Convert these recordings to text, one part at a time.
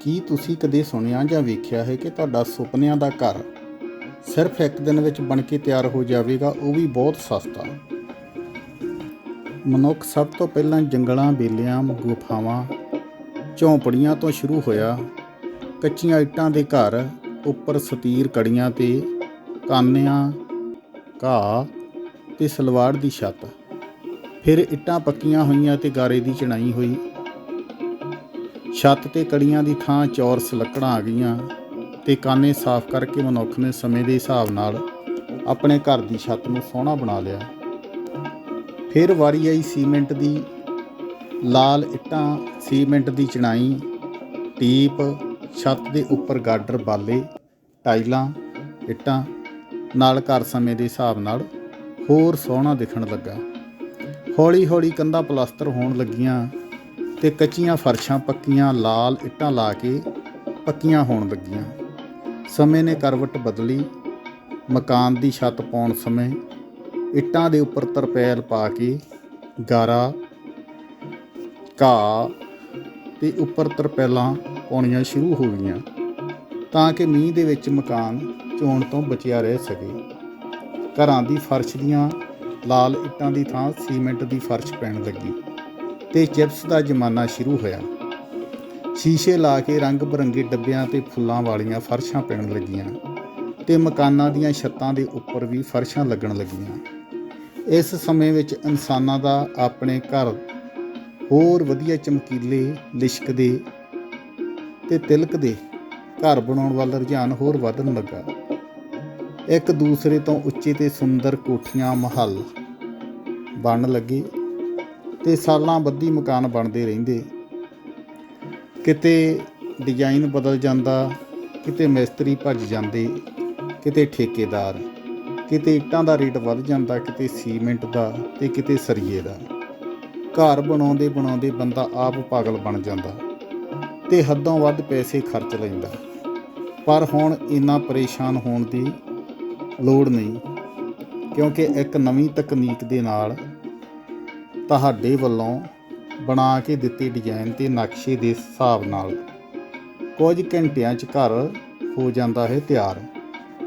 ਕੀ ਤੁਸੀਂ ਕਦੇ ਸੁਣਿਆ ਜਾਂ ਵੇਖਿਆ ਹੈ ਕਿ ਤੁਹਾਡਾ ਸੁਪਨਿਆਂ ਦਾ ਘਰ ਸਿਰਫ ਇੱਕ ਦਿਨ ਵਿੱਚ ਬਣ ਕੇ ਤਿਆਰ ਹੋ ਜਾਵੇਗਾ? ਉਹ ਵੀ ਬਹੁਤ ਸਸਤਾ। ਮਨੁੱਖ ਸਭ ਤੋਂ ਪਹਿਲਾਂ ਜੰਗਲਾਂ, ਬੇਲਿਆਂ, ਗੁਫਾਵਾਂ, ਝੌਂਪੜੀਆਂ ਤੋਂ ਸ਼ੁਰੂ ਹੋਇਆ, ਕੱਚੀਆਂ ਇੱਟਾਂ ਦੇ ਘਰ, ਉੱਪਰ ਸਤੀਰ ਕੜੀਆਂ ਤੇ ਕਾਨਿਆਂ, ਘਾਹ ਤੇ ਸਲਵਾੜ ਦੀ ਛੱਤ। ਫਿਰ ਇੱਟਾਂ ਪੱਕੀਆਂ ਹੋਈਆਂ ਤੇ ਗਾਰੇ ਦੀ ਚਣਾਈ ਹੋਈ। ਛੱਤ ਤੇ ਕੜੀਆਂ ਦੀ ਥਾਂ ਚੌਰਸ ਲੱਕੜਾਂ ਆ ਗਈਆਂ ਤੇ ਕਾਨੇ ਸਾਫ਼ ਕਰਕੇ ਮਨੁੱਖ ਨੇ ਸਮੇਂ ਦੇ ਹਿਸਾਬ ਨਾਲ ਆਪਣੇ ਘਰ ਦੀ ਛੱਤ ਨੂੰ ਸੋਹਣਾ ਬਣਾ ਲਿਆ। ਫਿਰ ਵਾਰੀ ਆਈ ਸੀਮੈਂਟ ਦੀ ਲਾਲ ਇੱਟਾਂ, ਸੀਮੈਂਟ ਦੀ ਚਣਾਈ, ਟੀਪ, ਛੱਤ ਦੇ ਉੱਪਰ ਗਾਡਰ, ਬਾਲੇ, ਟਾਈਲਾਂ, ਇੱਟਾਂ, ਨਾਲ ਘਰ ਸਮੇਂ ਦੇ ਹਿਸਾਬ ਨਾਲ ਹੋਰ ਸੋਹਣਾ ਦਿਖਣ ਲੱਗਾ। ਹੌਲੀ ਹੌਲੀ ਕੰਧਾਂ ਪਲਾਸਟਰ ਹੋਣ ਲੱਗੀਆਂ। ਤੇ ਕੱਚੀਆਂ ਫਰਸ਼ਾਂ ਪੱਕੀਆਂ ਲਾਲ ਇੱਟਾਂ ਲਾ ਕੇ ਪੱਕੀਆਂ ਹੋਣ ਲੱਗੀਆਂ। ਸਮੇਂ ਨੇ ਕਰਵਟ ਬਦਲੀ। ਮਕਾਨ ਦੀ ਛੱਤ ਪਾਉਣ ਸਮੇਂ ਇੱਟਾਂ ਦੇ ਉੱਪਰ ਤਰਪੈਲ ਪਾ ਕੇ ਗਾਰਾ, ਘਾਹ ਤੇ ਉੱਪਰ ਤਰਪੈਲਾਂ ਪਾਉਣੀਆਂ ਸ਼ੁਰੂ ਹੋ ਗਈਆਂ ਤਾਂ ਕਿ ਮੀਂਹ ਦੇ ਵਿੱਚ ਮਕਾਨ ਚੋਣ ਤੋਂ ਬਚਿਆ ਰਹਿ ਸਕੇ। ਘਰਾਂ ਦੀ ਫਰਸ਼ ਦੀਆਂ ਲਾਲ ਇੱਟਾਂ ਦੀ ਥਾਂ ਸੀਮੈਂਟ ਦੀ ਫਰਸ਼ ਪੈਣ ਲੱਗੀ। ਤੇ ਚਿਪਸ ਦਾ ਜ਼ਮਾਨਾ ਸ਼ੁਰੂ ਹੋਇਆ। ਸ਼ੀਸ਼ੇ ਲਾ ਕੇ ਰੰਗ ਬਰੰਗੇ ਡੱਬਿਆਂ ਤੇ ਫੁੱਲਾਂ ਵਾਲੀਆਂ ਫਰਸ਼ਾਂ ਪੈਣ ਲੱਗੀਆਂ ਤੇ ਮਕਾਨਾਂ ਦੀਆਂ ਛੱਤਾਂ ਦੇ ਉੱਪਰ ਵੀ ਫਰਸ਼ਾਂ ਲੱਗਣ ਲੱਗੀਆਂ। ਇਸ ਸਮੇਂ ਵਿੱਚ ਇਨਸਾਨਾਂ ਦਾ ਆਪਣੇ ਘਰ ਹੋਰ ਵਧੀਆ ਚਮਕੀਲੇ, ਲਿਸ਼ਕਦੇ ਤੇ ਤਿਲਕਦੇ ਘਰ ਬਣਾਉਣ ਵੱਲ ਰੁਝਾਨ ਹੋਰ ਵਧਣ ਲੱਗਾ। ਇੱਕ ਦੂਸਰੇ ਤੋਂ ਉੱਚੇ ਤੇ ਸੁੰਦਰ ਕੋਠੀਆਂ, ਮਹੱਲ ਬਣਨ ਲੱਗੇ। ਤੇ ਸਾਲਾਂ ਬੱਧੀ ਮਕਾਨ ਬਣਦੇ ਰਹਿੰਦੇ। ਕਿਤੇ ਡਿਜ਼ਾਈਨ ਬਦਲ ਜਾਂਦਾ, ਕਿਤੇ ਮਿਸਤਰੀ ਭੱਜ ਜਾਂਦੇ, ਕਿਤੇ ਠੇਕੇਦਾਰ, ਕਿਤੇ ਇੱਟਾਂ ਦਾ ਰੇਟ ਵੱਧ ਜਾਂਦਾ, ਕਿਤੇ ਸੀਮੈਂਟ ਦਾ ਤੇ ਕਿਤੇ ਸਰੀਏ ਦਾ। ਘਰ ਬਣਾਉਂਦੇ ਬਣਾਉਂਦੇ ਬੰਦਾ ਆਪ ਪਾਗਲ ਬਣ ਜਾਂਦਾ ਤੇ ਹੱਦੋਂ ਵੱਧ ਪੈਸੇ ਖਰਚ ਲੈਂਦਾ। ਪਰ ਹੁਣ ਇੰਨਾ ਪਰੇਸ਼ਾਨ ਹੋਣ ਦੀ ਲੋੜ ਨਹੀਂ, ਕਿਉਂਕਿ ਇੱਕ ਨਵੀਂ ਤਕਨੀਕ ਦੇ ਨਾਲ ਤੁਹਾਡੇ ਵੱਲੋਂ ਬਣਾ ਕੇ ਦਿੱਤੇ ਡਿਜ਼ਾਈਨ ਤੇ ਨਕਸ਼ੇ ਦੇ ਹਿਸਾਬ ਨਾਲ। ਕੁਝ ਘੰਟਿਆਂ 'ਚ ਘਰ ਹੋ ਜਾਂਦਾ ਹੈ ਤਿਆਰ।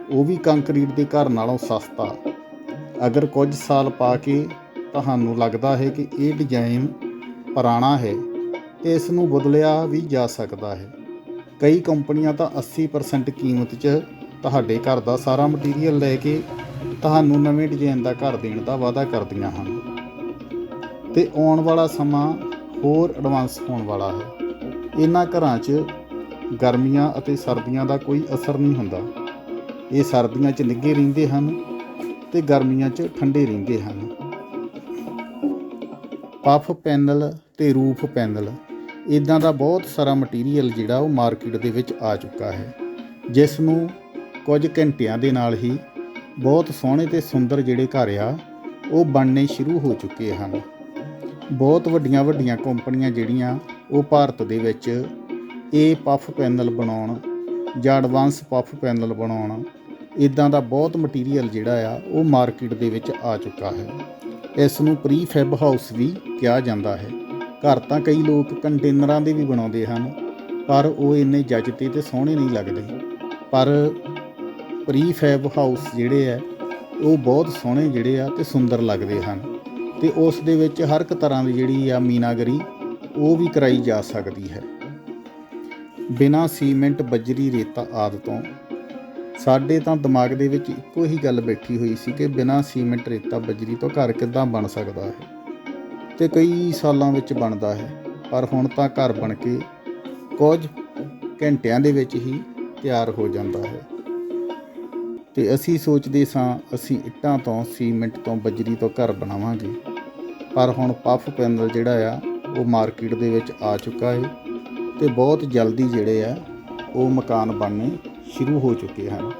ਉਹ ਵੀ ਕੰਕਰੀਟ ਦੇ ਘਰ ਨਾਲੋਂ ਸਸਤਾ। ਅਗਰ ਕੁਝ ਸਾਲ ਪਾ ਕੇ ਤੁਹਾਨੂੰ ਲੱਗਦਾ ਹੈ ਕਿ ਇਹ ਡਿਜ਼ਾਈਨ ਪੁਰਾਣਾ ਹੈ, ਤੇ ਇਸ ਨੂੰ ਬਦਲਿਆ ਵੀ ਜਾ ਸਕਦਾ ਹੈ। ਕਈ ਕੰਪਨੀਆਂ ਤਾਂ 80% ਕੀਮਤ 'ਚ ਤੁਹਾਡੇ ਘਰ ਦਾ ਸਾਰਾ ਮਟੀਰੀਅਲ ਲੈ ਕੇ ਤੁਹਾਨੂੰ ਨਵੇਂ ਡਿਜ਼ਾਈਨ ਦਾ ਘਰ ਦੇਣ ਦਾ ਵਾਅਦਾ ਕਰਦੀਆਂ ਹਨ। ਤੇ ਆਉਣ ਵਾਲਾ ਸਮਾਂ ਹੋਰ ਐਡਵਾਂਸ ਹੋਣ ਵਾਲਾ ਹੈ। ਇਹਨਾਂ ਘਰਾਂ 'ਚ ਗਰਮੀਆਂ ਅਤੇ ਸਰਦੀਆਂ ਦਾ ਕੋਈ ਅਸਰ ਨਹੀਂ ਹੁੰਦਾ। ਇਹ ਸਰਦੀਆਂ 'ਚ ਨਿੱਘੇ ਰਹਿੰਦੇ ਹਨ ਤੇ ਗਰਮੀਆਂ 'ਚ ਠੰਡੇ ਰਹਿੰਦੇ ਹਨ। ਪਫ ਪੈਨਲ ਤੇ ਰੂਫ ਪੈਨਲ ਇਦਾਂ ਦਾ ਬਹੁਤ ਸਾਰਾ ਮਟੀਰੀਅਲ ਜਿਹੜਾ ਉਹ ਮਾਰਕੀਟ ਦੇ ਵਿੱਚ ਆ ਚੁੱਕਾ ਹੈ। ਜਿਸ ਨੂੰ ਕੁਝ ਘੰਟਿਆਂ ਦੇ ਨਾਲ ਹੀ ਬਹੁਤ ਸੋਹਣੇ ਤੇ ਸੁੰਦਰ ਜਿਹੜੇ ਘਰ ਆ, ਉਹ ਬਣਨੇ ਸ਼ੁਰੂ ਹੋ ਚੁੱਕੇ ਹਨ। ਬਹੁਤ ਵੱਡੀਆਂ ਵੱਡੀਆਂ ਕੰਪਨੀਆਂ ਜਿਹੜੀਆਂ ਉਹ ਭਾਰਤ ਦੇ ਵਿੱਚ ਇਹ ਪਫ ਪੈਨਲ ਬਣਾਉਣ ਜਾਂ ਐਡਵਾਂਸ ਪਫ ਪੈਨਲ ਬਣਾਉਣ ਇਦਾਂ ਦਾ ਬਹੁਤ ਮਟੀਰੀਅਲ ਜਿਹੜਾ ਆ, ਉਹ ਮਾਰਕੀਟ ਦੇ ਵਿੱਚ ਆ ਚੁੱਕਾ ਹੈ। ਇਸ ਨੂੰ ਪ੍ਰੀ ਫੈਬ ਹਾਊਸ ਵੀ ਕਿਹਾ ਜਾਂਦਾ ਹੈ। ਘਰ ਤਾਂ ਕਈ ਲੋਕ ਕੰਟੇਨਰਾਂ ਦੇ ਵੀ ਬਣਾਉਂਦੇ ਹਨ, ਪਰ ਉਹ ਇੰਨੇ ਜੱਜਦੇ ਤੇ ਸੋਹਣੇ ਨਹੀਂ ਲੱਗਦੇ। ਪਰ ਪ੍ਰੀ ਫੈਬ ਹਾਊਸ ਜਿਹੜੇ ਆ, ਉਹ ਬਹੁਤ ਸੋਹਣੇ ਜਿਹੜੇ ਆ ਤੇ ਸੁੰਦਰ ਲੱਗਦੇ ਹਨ। ਤੇ ਉਸ ਦੇ ਵਿੱਚ ਹਰ ਇੱਕ ਤਰ੍ਹਾਂ ਦੀ ਜਿਹੜੀ ਆ ਮੀਨਾਗਰੀ, ਉਹ ਵੀ ਕਰਾਈ ਜਾ ਸਕਦੀ ਹੈ। ਬਿਨਾ ਸੀਮੈਂਟ ਬਜਰੀ ਰੇਤਾ ਆਦਿ ਤੋਂ, ਸਾਡੇ ਤਾਂ ਦਿਮਾਗ ਦੇ ਵਿੱਚ ਇੱਕੋ ਹੀ ਗੱਲ ਬੈਠੀ ਹੋਈ ਸੀ ਕਿ ਬਿਨਾ ਸੀਮੈਂਟ ਰੇਤਾ ਬਜਰੀ ਤੋਂ ਘਰ ਕਿੱਦਾਂ ਬਣ ਸਕਦਾ ਹੈ। ਤੇ ਕਈ ਸਾਲਾਂ ਵਿੱਚ ਬਣਦਾ ਹੈ, ਪਰ ਹੁਣ ਤਾਂ ਘਰ ਬਣ ਕੇ ਕੁਝ ਘੰਟਿਆਂ ਦੇ ਵਿੱਚ ਹੀ ਤਿਆਰ ਹੋ ਜਾਂਦਾ ਹੈ। ਤੇ ਅਸੀਂ ਸੋਚਦੇ ਸਾਂ, ਅਸੀਂ ਇੱਟਾਂ ਤੋਂ, ਸੀਮੈਂਟ ਤੋਂ ਬਜਰੀ ਤੋਂ ਘਰ ਬਣਾਵਾਂਗੇ। ਪਰ ਹੁਣ ਪਫ ਪੈਨਲ ਜਿਹੜਾ ਆ, ਉਹ ਮਾਰਕੀਟ ਦੇ ਵਿੱਚ ਆ ਚੁੱਕਾ ਹੈ ਤੇ ਬਹੁਤ ਜਲਦੀ ਜਿਹੜੇ ਆ, ਉਹ ਮਕਾਨ ਬਣਨੇ ਸ਼ੁਰੂ ਹੋ ਚੁੱਕੇ ਹਨ।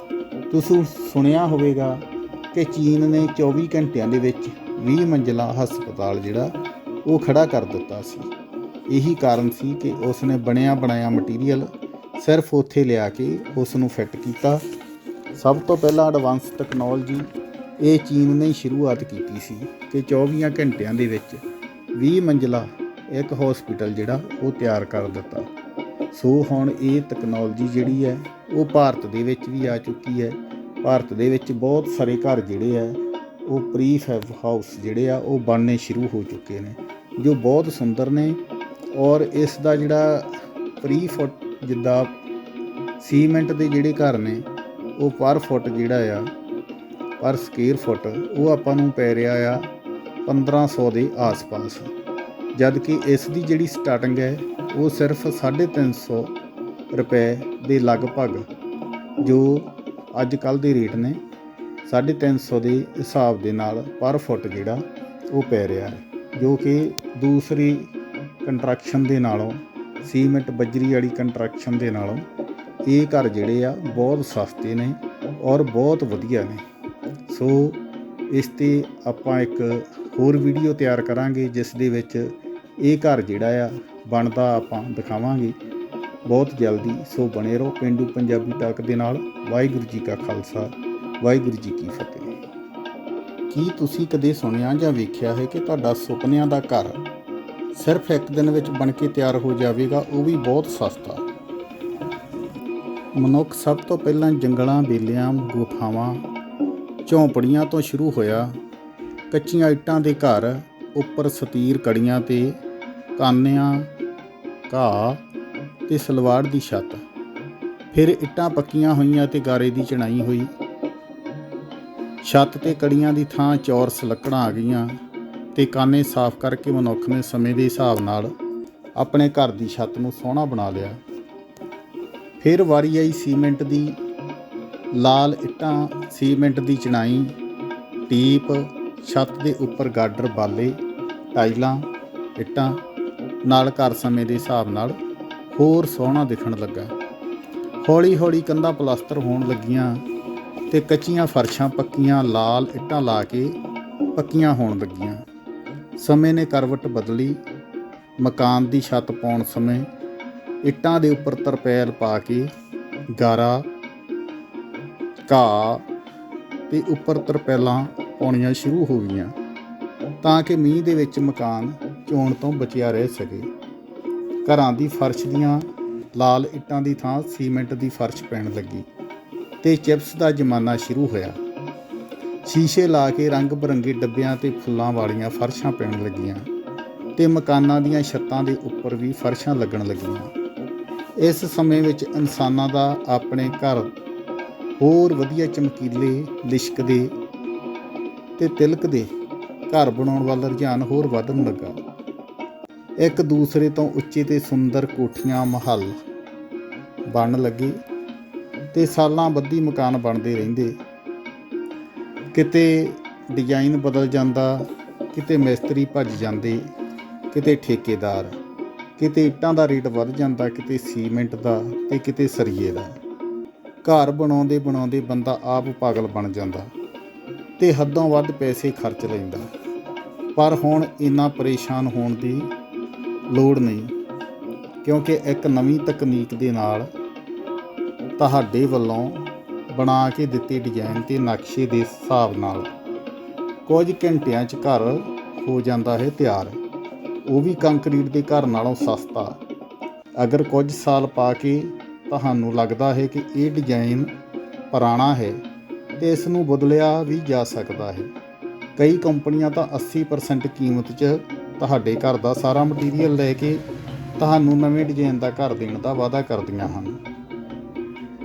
ਤੁਸੀਂ ਸੁਣਿਆ ਹੋਵੇਗਾ ਕਿ ਚੀਨ ਨੇ 24 ਘੰਟਿਆਂ ਦੇ ਵਿੱਚ 20 ਮੰਜ਼ਲਾ ਹਸਪਤਾਲ ਜਿਹੜਾ, ਉਹ ਖੜਾ ਕਰ ਦਿੱਤਾ ਸੀ। ਇਹੀ ਕਾਰਨ ਸੀ ਕਿ ਉਸ ਨੇ ਬਣਿਆ ਬਣਾਇਆ ਮਟੀਰੀਅਲ ਸਿਰਫ ਉੱਥੇ ਲਿਆ ਕੇ ਉਸ ਨੂੰ ਫਿੱਟ ਕੀਤਾ। ਸਭ ਤੋਂ ਪਹਿਲਾਂ ਐਡਵਾਂਸ ਟੈਕਨੋਲੋਜੀ ਇਹ ਚੀਨ ਨੇ ਸ਼ੁਰੂਆਤ ਕੀਤੀ ਸੀ ਕਿ 24 ਘੰਟਿਆਂ ਦੇ ਵਿੱਚ 20 ਮੰਜ਼ਲਾ ਇੱਕ ਹਸਪੀਟਲ ਜਿਹੜਾ ਉਹ ਤਿਆਰ ਕਰ ਦਿੱਤਾ। ਸੋ ਹੁਣ ਇਹ ਟੈਕਨੋਲੋਜੀ ਜਿਹੜੀ ਹੈ, ਉਹ ਭਾਰਤ ਦੇ ਵਿੱਚ ਵੀ ਆ ਚੁੱਕੀ ਹੈ। ਭਾਰਤ ਦੇ ਵਿੱਚ ਬਹੁਤ ਸਾਰੇ ਘਰ ਜਿਹੜੇ ਆ, ਉਹ ਪ੍ਰੀ ਫੈਬ ਹਾਊਸ ਜਿਹੜੇ ਆ, ਉਹ ਬਣਨੇ ਸ਼ੁਰੂ ਹੋ ਚੁੱਕੇ ਨੇ, ਜੋ ਬਹੁਤ ਸੁੰਦਰ ਨੇ ਔਰ ਇਸ ਦਾ ਜਿਹੜਾ ਪ੍ਰੀ ਫੁੱਟ ਜਿੱਦਾਂ ਸੀਮੈਂਟ ਦੇ ਜਿਹੜੇ ਘਰ ਨੇ, ਉਹ ਪਰ ਫੁੱਟ ਜਿਹੜਾ ਆ ਪਰ ਸਕੁਅਰ ਫੁੱਟ ਉਹ ਆਪਾਂ ਨੂੰ ਪੈ ਰਿਹਾ ਆ 1500 ਦੇ ਆਸ-ਪਾਸ। ਜਦ ਕਿ ਇਸ ਦੀ ਜਿਹੜੀ ਸਟਾਰਟਿੰਗ ਹੈ, ਉਹ ਸਿਰਫ 350 ਰੁਪਏ ਦੇ ਲਗਭਗ, ਜੋ ਅੱਜ ਕੱਲ ਦੇ ਰੇਟ ਨੇ 350 ਦੇ ਹਿਸਾਬ ਦੇ ਨਾਲ ਪਰ ਫੁੱਟ ਜਿਹੜਾ ਉਹ ਪੈ ਰਿਹਾ ਹੈ, ਜੋ ਕਿ ਦੂਸਰੀ ਕੰਟਰੈਕਸ਼ਨ ਦੇ ਨਾਲੋਂ, ਸੀਮੈਂਟ ਬੱਜਰੀ ਵਾਲੀ ਕੰਟਰੈਕਸ਼ਨ ਦੇ ਨਾਲੋਂ ਇਹ ਘਰ ਜਿਹੜੇ ਆ ਬਹੁਤ ਸਸਤੇ ਨੇ ਔਰ ਬਹੁਤ ਵਧੀਆ ਨੇ। ਸੋ ਇਸ ਤੇ ਆਪਾਂ ਇੱਕ ਹੋਰ ਵੀਡੀਓ ਤਿਆਰ ਕਰਾਂਗੇ, ਜਿਸ ਦੇ ਵਿੱਚ ਇਹ ਘਰ ਜਿਹੜਾ ਆ, ਬਣਦਾ ਆਪਾਂ ਦਿਖਾਵਾਂਗੇ। ਬਹੁਤ ਜਲਦੀ ਸੋ ਬਣੇ ਰਹੋ ਪਿੰਡੂ ਪੰਜਾਬੀ ਟਾਕ ਦੇ ਨਾਲ। ਵਾਹਿਗੁਰੂ ਜੀ ਕਾ ਖਾਲਸਾ, ਵਾਹਿਗੁਰੂ ਜੀ ਕੀ ਫਤਿਹ। ਕੀ ਤੁਸੀਂ ਕਦੇ ਸੁਣਿਆ ਜਾਂ ਵੇਖਿਆ ਹੈ ਕਿ ਤੁਹਾਡਾ ਸੁਪਨਿਆਂ ਦਾ ਘਰ ਸਿਰਫ ਇੱਕ ਦਿਨ ਵਿੱਚ ਬਣ ਕੇ ਤਿਆਰ ਹੋ ਜਾਵੇਗਾ? ਉਹ ਵੀ ਬਹੁਤ ਸਸਤਾ। ਮਨੁੱਖ ਸਭ ਤੋਂ ਪਹਿਲਾਂ ਜੰਗਲਾਂ, ਬੇਲਿਆਂ, ਗੁਫਾਵਾਂ ਝੌਂਪੜੀਆਂ ਤੋਂ ਸ਼ੁਰੂ ਹੋਇਆ, ਕੱਚੀਆਂ ਇੱਟਾਂ ਦੇ ਘਰ, ਉੱਪਰ ਸਤੀਰ ਕੜੀਆਂ ਤੇ ਕਾਨਿਆਂ, ਘਾਹ ਤੇ ਸਲਵਾੜ ਦੀ ਛੱਤ। ਫਿਰ ਇੱਟਾਂ ਪੱਕੀਆਂ ਹੋਈਆਂ ਤੇ ਗਾਰੇ ਦੀ ਚਣਾਈ ਹੋਈ। ਛੱਤ ਤੇ ਕੜੀਆਂ ਦੀ ਥਾਂ ਚੌਰਸ ਲੱਕੜਾਂ ਆ ਗਈਆਂ ਤੇ ਕਾਨੇ ਸਾਫ਼ ਕਰਕੇ ਮਨੁੱਖ ਨੇ ਸਮੇਂ ਦੇ ਹਿਸਾਬ ਨਾਲ ਆਪਣੇ ਘਰ ਦੀ ਛੱਤ ਨੂੰ ਸੋਹਣਾ ਬਣਾ ਲਿਆ। ਫਿਰ ਵਾਰੀ ਆਈ ਸੀਮੈਂਟ ਦੀ ਲਾਲ ਇੱਟਾਂ, ਸੀਮੈਂਟ ਦੀ ਚਣਾਈ, ਟੀਪ, ਛੱਤ ਦੇ ਉੱਪਰ ਗਾਡਰ ਬਾਲੇ, ਟਾਈਲਾਂ, ਇੱਟਾਂ। ਨਾਲ ਘਰ ਸਮੇਂ ਦੇ ਹਿਸਾਬ ਨਾਲ ਹੋਰ ਸੋਹਣਾ ਦਿਖਣ ਲੱਗਾ। ਹੌਲੀ ਹੌਲੀ ਕੰਧਾਂ ਪਲਾਸਟਰ ਹੋਣ ਲੱਗੀਆਂ ਤੇ ਕੱਚੀਆਂ ਫਰਸ਼ਾਂ ਪੱਕੀਆਂ ਲਾਲ ਇੱਟਾਂ ਲਾ ਕੇ ਪੱਕੀਆਂ ਹੋਣ ਲੱਗੀਆਂ। ਸਮੇਂ ਨੇ ਕਰਵਟ ਬਦਲੀ। ਮਕਾਨ ਦੀ ਛੱਤ ਪਾਉਣ ਸਮੇਂ ਇੱਟਾਂ ਦੇ ਉੱਪਰ ਤਰਪੈਲ ਪਾ ਕੇ ਗਾਰਾ ਘਾਹ ਤੇ ਉੱਪਰ ਤਰਪੈਲਾਂ ਪਾਉਣੀਆਂ ਸ਼ੁਰੂ ਹੋ ਗਈਆਂ ਤਾਂ ਕਿ ਮੀਂਹ ਦੇ ਵਿੱਚ ਮਕਾਨ ਚੋਣ ਤੋਂ ਬਚਿਆ ਰਹਿ ਸਕੇ। ਘਰਾਂ ਦੀ ਫਰਸ਼ ਦੀਆਂ ਲਾਲ ਇੱਟਾਂ ਦੀ ਥਾਂ ਸੀਮੈਂਟ ਦੀ ਫਰਸ਼ ਪੈਣ ਲੱਗੀ ਤੇ ਚਿਪਸ ਦਾ ਜ਼ਮਾਨਾ ਸ਼ੁਰੂ ਹੋਇਆ। ਸ਼ੀਸ਼ੇ ਲਾ ਕੇ ਰੰਗ ਬਰੰਗੇ ਡੱਬਿਆਂ ਤੇ ਫੁੱਲਾਂ ਵਾਲੀਆਂ ਫਰਸ਼ਾਂ ਪੈਣ ਲੱਗੀਆਂ ਤੇ ਮਕਾਨਾਂ ਦੀਆਂ ਛੱਤਾਂ ਦੇ ਉੱਪਰ ਵੀ ਫਰਸ਼ਾਂ ਲੱਗਣ ਲੱਗੀਆਂ। ਇਸ ਸਮੇਂ ਵਿੱਚ ਇਨਸਾਨਾਂ ਦਾ ਆਪਣੇ ਘਰ ਹੋਰ ਵਧੀਆ ਚਮਕੀਲੇ ਲਿਸ਼ਕਦੇ ਤੇ ਤਿਲਕਦੇ ਘਰ ਬਣਾਉਣ ਵੱਲ ਰੁਝਾਨ ਹੋਰ ਵਧਣ ਲੱਗਾ। ਇੱਕ ਦੂਸਰੇ ਤੋਂ ਉੱਚੇ ਤੇ ਸੁੰਦਰ ਕੋਠੀਆਂ ਮਹੱਲ ਬਣਨ ਲੱਗੇ ਤੇ ਸਾਲਾਂ ਬੱਧੀ ਮਕਾਨ ਬਣਦੇ ਰਹਿੰਦੇ। ਕਿਤੇ ਡਿਜ਼ਾਈਨ ਬਦਲ ਜਾਂਦਾ, ਕਿਤੇ ਮਿਸਤਰੀ ਭੱਜ ਜਾਂਦੇ, ਕਿਤੇ ਠੇਕੇਦਾਰ, ਕਿਤੇ ਇੱਟਾਂ ਦਾ ਰੇਟ ਵੱਧ ਜਾਂਦਾ, ਕਿਤੇ ਸੀਮੈਂਟ ਦਾ ਤੇ ਕਿਤੇ ਸਰੀਏ ਦਾ। ਘਰ ਬਣਾਉਂਦੇ ਬਣਾਉਂਦੇ ਬੰਦਾ ਆਪ ਪਾਗਲ ਬਣ ਜਾਂਦਾ ਤੇ ਹੱਦੋਂ ਵੱਧ ਪੈਸੇ ਖਰਚ ਲੈਂਦਾ। ਪਰ ਹੁਣ ਇੰਨਾ ਪਰੇਸ਼ਾਨ ਹੋਣ ਦੀ ਲੋੜ ਨਹੀਂ, ਕਿਉਂਕਿ ਇੱਕ ਨਵੀਂ ਤਕਨੀਕ ਦੇ ਨਾਲ ਤੁਹਾਡੇ ਵੱਲੋਂ ਬਣਾ ਕੇ ਦਿੱਤੇ ਡਿਜ਼ਾਈਨ ਤੇ ਨਕਸ਼ੇ ਦੇ ਹਿਸਾਬ ਨਾਲ ਕੁਝ ਘੰਟਿਆਂ 'ਚ ਘਰ ਹੋ ਜਾਂਦਾ ਹੈ ਤਿਆਰ। ਉਹ ਵੀ ਕੰਕਰੀਟ ਦੇ ਘਰ ਨਾਲੋਂ ਸਸਤਾ। ਅਗਰ ਕੁਝ ਸਾਲ ਪਾ ਕੇ ਤੁਹਾਨੂੰ ਲੱਗਦਾ ਹੈ ਕਿ ਇਹ ਡਿਜ਼ਾਈਨ ਪੁਰਾਣਾ ਹੈ ਤੇ ਇਸ ਨੂੰ ਬਦਲਿਆ ਵੀ ਜਾ ਸਕਦਾ ਹੈ। ਕਈ ਕੰਪਨੀਆਂ ਤਾਂ 80% ਕੀਮਤ 'ਚ ਤੁਹਾਡੇ ਘਰ ਦਾ ਸਾਰਾ ਮਟੀਰੀਅਲ ਲੈ ਕੇ ਤੁਹਾਨੂੰ ਨਵੇਂ ਡਿਜ਼ਾਈਨ ਦਾ ਘਰ ਦੇਣ ਦਾ ਵਾਅਦਾ ਕਰਦੀਆਂ ਹਨ।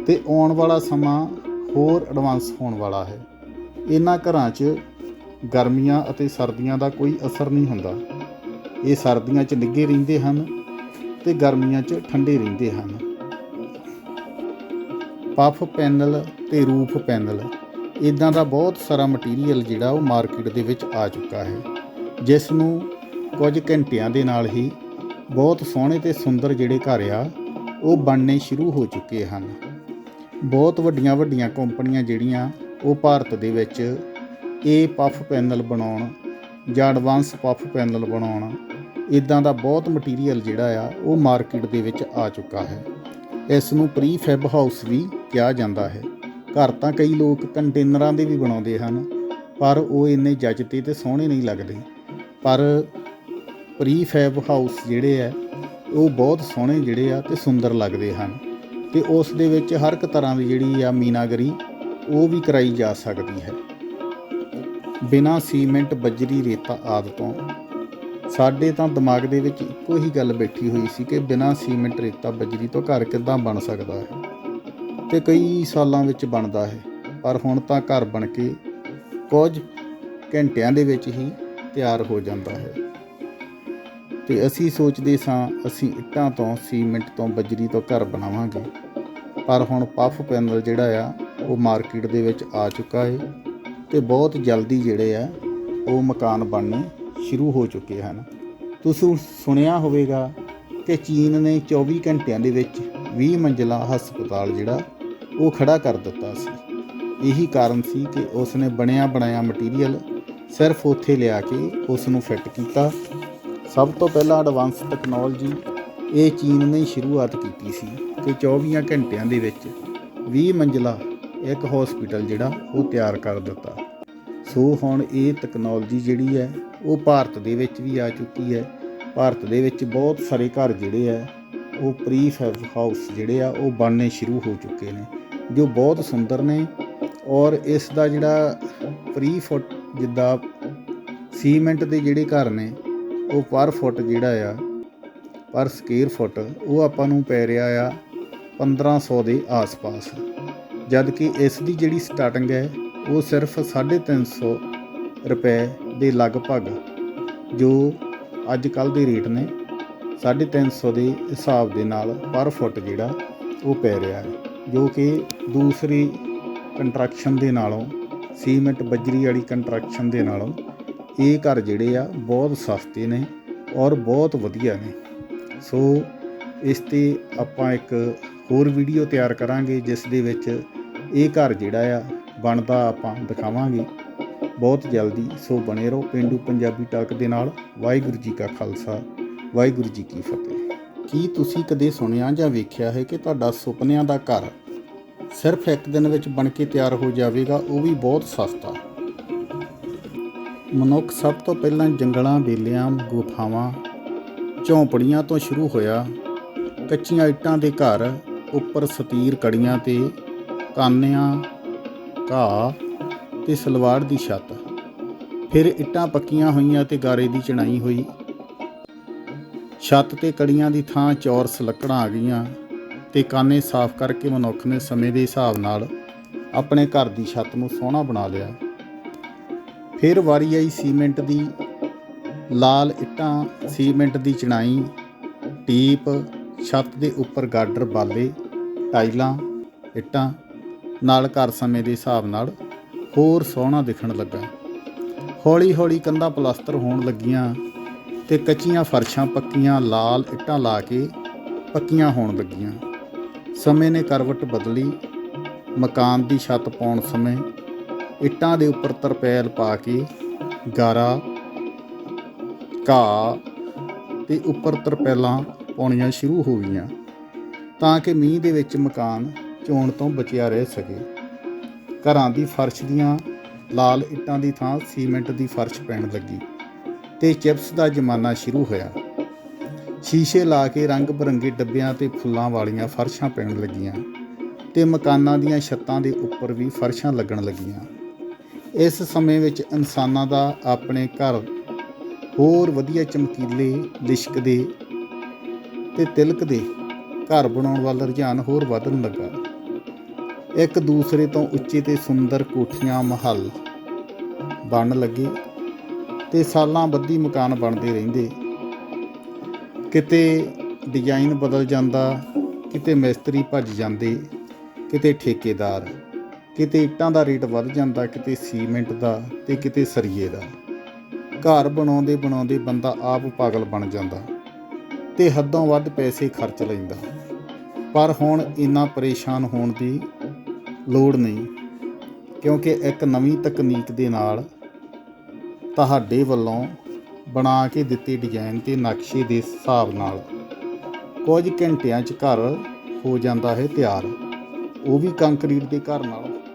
ਤੇ ਆਉਣ ਵਾਲਾ ਸਮਾਂ ਹੋਰ ਐਡਵਾਂਸ ਹੋਣ ਵਾਲਾ ਹੈ। ਇਹਨਾਂ ਘਰਾਂ 'ਚ ਗਰਮੀਆਂ ਅਤੇ ਸਰਦੀਆਂ ਦਾ ਕੋਈ ਅਸਰ ਨਹੀਂ ਹੁੰਦਾ। ਇਹ ਸਰਦੀਆਂ 'ਚ ਨਿੱਘੇ ਰਹਿੰਦੇ ਹਨ ਤੇ ਗਰਮੀਆਂ 'ਚ ਠੰਡੇ ਰਹਿੰਦੇ ਹਨ। ਪਫ ਪੈਨਲ ਤੇ ਰੂਫ ਪੈਨਲ। ਇਦਾਂ ਦਾ ਬਹੁਤ ਸਾਰਾ ਮਟੀਰੀਅਲ ਜਿਹੜਾ ਉਹ ਮਾਰਕੀਟ ਦੇ ਵਿੱਚ ਆ ਚੁੱਕਾ ਹੈ। ਜਿਸ ਨੂੰ ਕੁਝ ਘੰਟਿਆਂ ਦੇ ਨਾਲ ਹੀ ਬਹੁਤ ਸੋਹਣੇ ਤੇ ਸੁੰਦਰ ਜਿਹੜੇ ਘਰ ਆ, ਉਹ ਬਣਨੇ ਸ਼ੁਰੂ ਹੋ ਚੁੱਕੇ ਹਨ। ਬਹੁਤ ਵੱਡੀਆਂ ਵੱਡੀਆਂ ਕੰਪਨੀਆਂ ਜਿਹੜੀਆਂ ਉਹ ਭਾਰਤ ਦੇ ਵਿੱਚ ਇਹ ਪਫ ਪੈਨਲ ਬਣਾਉਣ ਜਾਂ ਐਡਵਾਂਸ ਪਫ ਪੈਨਲ ਬਣਾਉਣ ਇਦਾਂ ਦਾ ਬਹੁਤ ਮਟੀਰੀਅਲ ਜਿਹੜਾ ਆ, ਉਹ ਮਾਰਕੀਟ ਦੇ ਵਿੱਚ ਆ ਚੁੱਕਾ ਹੈ। ਇਸ ਨੂੰ ਪ੍ਰੀ ਫੈਬ ਹਾਊਸ ਵੀ ਕਿਹਾ ਜਾਂਦਾ ਹੈ। ਘਰ ਤਾਂ ਕਈ ਲੋਕ ਕੰਟੇਨਰਾਂ ਦੇ ਵੀ ਬਣਾਉਂਦੇ ਹਨ, ਪਰ ਉਹ ਇੰਨੇ ਜੱਜਤੇ ਤੇ ਸੋਹਣੇ ਨਹੀਂ ਲੱਗਦੇ। ਪਰ ਪ੍ਰੀ ਫੈਬ ਹਾਊਸ ਜਿਹੜੇ ਆ ਉਹ ਬਹੁਤ ਸੋਹਣੇ ਜਿਹੜੇ ਆ ਤੇ ਸੁੰਦਰ ਲੱਗਦੇ ਹਨ ਤੇ ਉਸ ਦੇ ਵਿੱਚ ਹਰ ਇੱਕ ਤਰ੍ਹਾਂ ਦੀ ਜਿਹੜੀ ਆ ਮੀਨਾਗਰੀ, ਉਹ ਵੀ ਕਰਾਈ ਜਾ ਸਕਦੀ ਹੈ। ਬਿਨਾਂ ਸੀਮੈਂਟ, ਬੱਜਰੀ ਰੇਤਾ ਆਦਿ ਤੋਂ ਸਾਡੇ ਤਾਂ ਦਿਮਾਗ ਦੇ ਵਿੱਚ ਇੱਕੋ ਹੀ ਗੱਲ ਬੈਠੀ ਹੋਈ ਸੀ ਕਿ ਬਿਨਾਂ ਸੀਮੈਂਟ ਰੇਤਾ ਬਜਰੀ ਤੋਂ ਘਰ ਕਿੱਦਾਂ ਬਣ ਸਕਦਾ ਹੈ? ਤੇ ਕਈ ਸਾਲਾਂ ਵਿੱਚ ਬਣਦਾ ਹੈ, ਪਰ ਹੁਣ ਤਾਂ ਘਰ ਬਣ ਕੇ ਕੁਝ ਘੰਟਿਆਂ ਦੇ ਵਿੱਚ ਹੀ ਤਿਆਰ ਹੋ ਜਾਂਦਾ ਹੈ। ਤੇ ਅਸੀਂ ਸੋਚਦੇ ਸਾਂ, ਅਸੀਂ ਇੱਟਾਂ ਤੋਂ ਸੀਮੈਂਟ ਤੋਂ ਬਜਰੀ ਤੋਂ ਘਰ ਬਣਾਵਾਂਗੇ, ਪਰ ਹੁਣ ਪਫ ਪੈਨਲ ਜਿਹੜਾ ਆ, ਉਹ ਮਾਰਕੀਟ ਦੇ ਵਿੱਚ ਆ ਚੁੱਕਾ ਹੈ ਤੇ ਬਹੁਤ ਜਲਦੀ ਜਿਹੜੇ ਆ, ਉਹ ਮਕਾਨ ਬਣਨੇ ਸ਼ੁਰੂ ਹੋ ਚੁੱਕੇ ਹਨ। ਤੁਸੀਂ ਸੁਣਿਆ ਹੋਵੇਗਾ ਕਿ ਚੀਨ ਨੇ 24 ਘੰਟਿਆਂ ਦੇ ਵਿੱਚ 20 ਮੰਜ਼ਲਾ ਹਸਪਤਾਲ ਜਿਹੜਾ, ਉਹ ਖੜਾ ਕਰ ਦਿੱਤਾ ਸੀ। ਇਹੀ ਕਾਰਨ ਸੀ ਕਿ ਉਸ ਨੇ ਬਣਿਆ ਬਣਾਇਆ ਮਟੀਰੀਅਲ ਸਿਰਫ ਉੱਥੇ ਲਿਆ ਕੇ ਉਸ ਨੂੰ ਫਿੱਟ ਕੀਤਾ। ਸਭ ਤੋਂ ਪਹਿਲਾਂ ਐਡਵਾਂਸ ਟੈਕਨੋਲੋਜੀ ਇਹ ਚੀਨ ਨੇ ਸ਼ੁਰੂਆਤ ਕੀਤੀ ਸੀ ਕਿ 24 ਘੰਟਿਆਂ ਦੇ ਵਿੱਚ 20 ਮੰਜ਼ਲਾ ਇੱਕ ਹਸਪੀਟਲ ਜਿਹੜਾ, ਉਹ ਤਿਆਰ ਕਰ ਦਿੱਤਾ। ਸੋ ਹੁਣ ਇਹ ਟੈਕਨੋਲੋਜੀ ਜਿਹੜੀ ਹੈ, ਉਹ ਭਾਰਤ ਦੇ ਵਿੱਚ ਵੀ ਆ ਚੁੱਕੀ ਹੈ। ਭਾਰਤ ਦੇ ਵਿੱਚ ਬਹੁਤ ਸਾਰੇ ਘਰ ਜਿਹੜੇ ਆ ਉਹ ਪ੍ਰੀ ਫੈਬ ਹਾਊਸ ਜਿਹੜੇ ਆ, ਉਹ ਬਣਨੇ ਸ਼ੁਰੂ ਹੋ ਚੁੱਕੇ ਨੇ, ਜੋ ਬਹੁਤ ਸੁੰਦਰ ਨੇ ਔਰ ਇਸ ਦਾ ਜਿਹੜਾ ਪ੍ਰੀ ਫੁੱਟ ਜਿੱਦਾਂ ਸੀਮੈਂਟ ਦੇ ਜਿਹੜੇ ਘਰ ਨੇ, ਉਹ ਪਰ ਫੁੱਟ ਜਿਹੜਾ ਆ ਪਰ ਸਕੁਅਰ ਫੁੱਟ ਉਹ ਆਪਾਂ ਨੂੰ ਪੈ ਰਿਹਾ ਆ 1500 ਦੇ ਆਸ-ਪਾਸ। ਜਦ ਕਿ ਇਸ ਦੀ ਜਿਹੜੀ ਸਟਾਰਟਿੰਗ ਹੈ ਉਹ ਸਿਰਫ 350 ਰੁਪਏ ਦੇ ਲਗਭਗ, ਜੋ ਅੱਜ ਕੱਲ ਦੇ ਰੇਟ ਨੇ 350 ਦੇ ਹਿਸਾਬ ਦੇ ਨਾਲ ਪਰ ਫੁੱਟ ਜਿਹੜਾ ਉਹ ਪੈ ਰਿਹਾ ਹੈ, ਜੋ ਕਿ ਦੂਸਰੀ ਕੰਟਰੈਕਸ਼ਨ ਦੇ ਨਾਲੋਂ, ਸੀਮੈਂਟ ਬੱਜਰੀ ਵਾਲੀ ਕੰਟਰੈਕਸ਼ਨ ਦੇ ਨਾਲੋਂ ਇਹ ਘਰ ਜਿਹੜੇ ਆ ਬਹੁਤ ਸਸਤੇ ਨੇ ਔਰ ਬਹੁਤ ਵਧੀਆ ਨੇ। ਸੋ ਇਸ ਤੇ ਆਪਾਂ ਇੱਕ ਹੋਰ ਵੀਡੀਓ ਤਿਆਰ ਕਰਾਂਗੇ, ਜਿਸ ਦੇ ਵਿੱਚ ਇਹ ਘਰ ਜਿਹੜਾ ਆ ਬਣਦਾ ਆਪਾਂ ਦਿਖਾਵਾਂਗੇ। ਬਹੁਤ ਜਲਦੀ ਸੋ ਬਣੇ ਰਹੋ ਪਿੰਡੂ ਪੰਜਾਬੀ ਟਾਕ ਦੇ ਨਾਲ। ਵਾਹਿਗੁਰੂ ਜੀ ਕਾ ਖਾਲਸਾ, ਵਾਹਿਗੁਰੂ ਜੀ ਕੀ ਫਤਿਹ। ਕੀ ਤੁਸੀਂ ਕਦੇ ਸੁਣਿਆ ਜਾਂ ਵੇਖਿਆ ਹੈ ਕਿ ਤੁਹਾਡਾ ਸੁਪਨਿਆਂ ਦਾ ਘਰ ਸਿਰਫ ਇੱਕ ਦਿਨ ਵਿੱਚ ਬਣ ਕੇ ਤਿਆਰ ਹੋ ਜਾਵੇਗਾ? ਉਹ ਵੀ ਬਹੁਤ ਸਸਤਾ। ਮਨੁੱਖ ਸਭ ਤੋਂ ਪਹਿਲਾਂ ਜੰਗਲਾਂ, ਬੇਲਿਆਂ, ਗੁਫਾਵਾਂ, ਝੌਂਪੜੀਆਂ ਤੋਂ ਸ਼ੁਰੂ ਹੋਇਆ, ਕੱਚੀਆਂ ਇੱਟਾਂ ਦੇ ਘਰ, ਉੱਪਰ ਸਤੀਰ ਕੜੀਆਂ ਤੇ ਕਾਨਿਆਂ ਘਾਹ ਤੇ ਸਲਵਾਰ ਦੀ ਛੱਤ। ਫਿਰ ਇੱਟਾਂ ਪੱਕੀਆਂ ਹੋਈਆਂ ਤੇ ਗਾਰੇ ਦੀ ਚਣਾਈ ਹੋਈ। ਛੱਤ ਤੇ ਕੜੀਆਂ ਦੀ ਥਾਂ ਚੌਰਸ ਲੱਕੜਾਂ ਆ ਗਈਆਂ ਤੇ ਕਾਨੇ ਸਾਫ਼ ਕਰਕੇ ਮਨੁੱਖ ਨੇ ਸਮੇਂ ਦੇ ਹਿਸਾਬ ਨਾਲ ਆਪਣੇ ਘਰ ਦੀ ਛੱਤ ਨੂੰ ਸੋਹਣਾ ਬਣਾ ਲਿਆ। ਫਿਰ ਵਾਰੀ ਆਈ ਸੀਮੈਂਟ ਦੀ ਲਾਲ ਇੱਟਾਂ, ਸੀਮੈਂਟ ਦੀ ਚਣਾਈ ਟੀਪ ਛੱਤ ਦੇ ਉੱਪਰ ਗਾਡਰ, ਬਾਲੇ, ਟਾਈਲਾਂ, ਇੱਟਾਂ ਨਾਲ ਘਰ ਸਮੇਂ ਦੇ ਹਿਸਾਬ ਨਾਲ ਹੋਰ ਸੋਹਣਾ ਦਿਖਣ ਲੱਗਾ। ਹੌਲੀ ਹੌਲੀ ਕੰਧਾਂ ਪਲਾਸਟਰ ਹੋਣ ਲੱਗੀਆਂ ਤੇ ਕੱਚੀਆਂ ਫਰਸ਼ਾਂ ਪੱਕੀਆਂ ਲਾਲ ਇੱਟਾਂ ਲਾ ਕੇ ਪੱਕੀਆਂ ਹੋਣ ਲੱਗੀਆਂ। ਸਮੇਂ ਨੇ ਕਰਵਟ ਬਦਲੀ। ਮਕਾਨ ਦੀ ਛੱਤ ਪਾਉਣ ਸਮੇਂ ਇੱਟਾਂ ਦੇ ਉੱਪਰ ਤਰਪੈਲ ਪਾ ਕੇ ਗਾਰਾ, ਘਾਹ ਤੇ ਉੱਪਰ ਤਰਪੈਲਾਂ ਪਾਉਣੀਆਂ ਸ਼ੁਰੂ ਹੋ ਗਈਆਂ। ਤਾਂ ਕਿ ਮੀਂਹ ਦੇ ਵਿੱਚ ਮਕਾਨ ਚੋਣ ਤੋਂ ਬਚਿਆ ਰਹਿ ਸਕੇ। ਘਰਾਂ ਦੀ ਫਰਸ਼ ਦੀਆਂ ਲਾਲ ਇੱਟਾਂ ਦੀ ਥਾਂ ਸੀਮੈਂਟ ਦੀ ਫਰਸ਼ ਪੈਣ ਲੱਗੀ ਤੇ ਚਿਪਸ ਦਾ ਜ਼ਮਾਨਾ ਸ਼ੁਰੂ ਹੋਇਆ। ਸ਼ੀਸ਼ੇ ਲਾ ਕੇ ਰੰਗ ਬਰੰਗੇ ਡੱਬਿਆਂ ਤੇ ਫੁੱਲਾਂ ਵਾਲੀਆਂ ਫਰਸ਼ਾਂ ਪੈਣ ਲੱਗੀਆਂ ਤੇ ਮਕਾਨਾਂ ਦੀਆਂ ਛੱਤਾਂ ਦੇ ਉੱਪਰ ਵੀ ਫਰਸ਼ਾਂ ਲੱਗਣ ਲੱਗੀਆਂ। ਇਸ ਸਮੇਂ ਵਿੱਚ ਇਨਸਾਨਾਂ ਦਾ ਆਪਣੇ ਘਰ ਹੋਰ ਵਧੀਆ ਚਮਕੀਲੇ, ਲਿਸ਼ਕਦੇ ਤੇ ਤਿਲਕਦੇ ਘਰ ਬਣਾਉਣ ਵੱਲ ਰੁਝਾਨ ਹੋਰ ਵਧਣ ਲੱਗਾ। ਇੱਕ ਦੂਸਰੇ ਤੋਂ ਉੱਚੇ ਤੇ ਸੁੰਦਰ ਕੋਠੀਆਂ ਮਹੱਲ ਬਣਨ ਲੱਗੇ ਤੇ ਸਾਲਾਂ ਬੱਧੀ ਮਕਾਨ ਬਣਦੇ ਰਹਿੰਦੇ। ਕਿਤੇ ਡਿਜ਼ਾਈਨ ਬਦਲ ਜਾਂਦਾ, ਕਿਤੇ ਮਿਸਤਰੀ ਭੱਜ ਜਾਂਦੇ, ਕਿਤੇ ਠੇਕੇਦਾਰ, ਕਿਤੇ ਇੱਟਾਂ ਦਾ ਰੇਟ ਵੱਧ ਜਾਂਦਾ, ਕਿਤੇ ਸੀਮੈਂਟ ਦਾ ਤੇ ਕਿਤੇ ਸਰੀਏ ਦਾ। ਘਰ ਬਣਾਉਂਦੇ ਬਣਾਉਂਦੇ ਬੰਦਾ ਆਪ ਪਾਗਲ ਬਣ ਜਾਂਦਾ ਤੇ ਹੱਦੋਂ ਵੱਧ ਪੈਸੇ ਖਰਚ ਲੈਂਦਾ। ਪਰ ਹੁਣ ਇੰਨਾ ਪਰੇਸ਼ਾਨ ਹੋਣ ਦੀ ਲੋੜ ਨਹੀਂ, ਕਿਉਂਕਿ ਇੱਕ ਨਵੀਂ ਤਕਨੀਕ ਦੇ ਨਾਲ ਤੁਹਾਡੇ ਵੱਲੋਂ ਬਣਾ ਕੇ ਦਿੱਤੇ ਡਿਜ਼ਾਈਨ ਤੇ ਨਕਸ਼ੇ ਦੇ ਹਿਸਾਬ ਨਾਲ ਕੁਝ ਘੰਟਿਆਂ 'ਚ ਘਰ ਹੋ ਜਾਂਦਾ ਹੈ ਤਿਆਰ। ਉਹ ਵੀ ਕੰਕਰੀਟ ਦੇ ਘਰ ਨਾਲ।